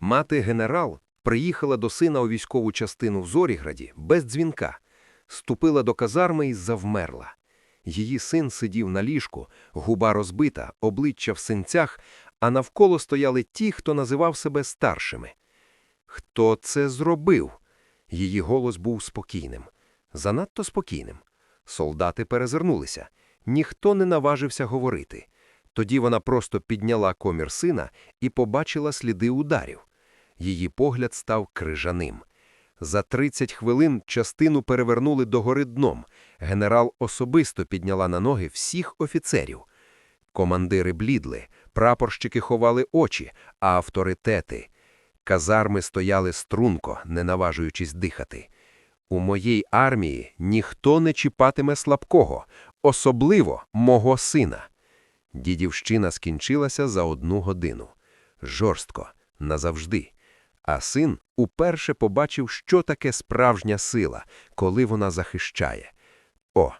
Мати генерал приїхала до сина у військову частину в Зоріграді без дзвінка, ступила до казарми і завмерла. Її син сидів на ліжку, губа розбита, обличчя в синцях, а навколо стояли ті, хто називав себе старшими. Хто це зробив? Її голос був спокійним, занадто спокійним. Солдати перезирнулися. Ніхто не наважився говорити. Тоді вона просто підняла комір сина і побачила сліди ударів. Її погляд став крижаним. За 30 хвилин частину перевернули догори дном. Генерал особисто підняла на ноги всіх офіцерів. Командири блідли, прапорщики ховали очі, а авторитети. Казарми стояли струнко, не наважуючись дихати. У моїй армії ніхто не чіпатиме слабкого, особливо мого сина. Дідівщина скінчилася за одну годину. Жорстко, назавжди. А син уперше побачив, що таке справжня сила, коли вона захищає. О,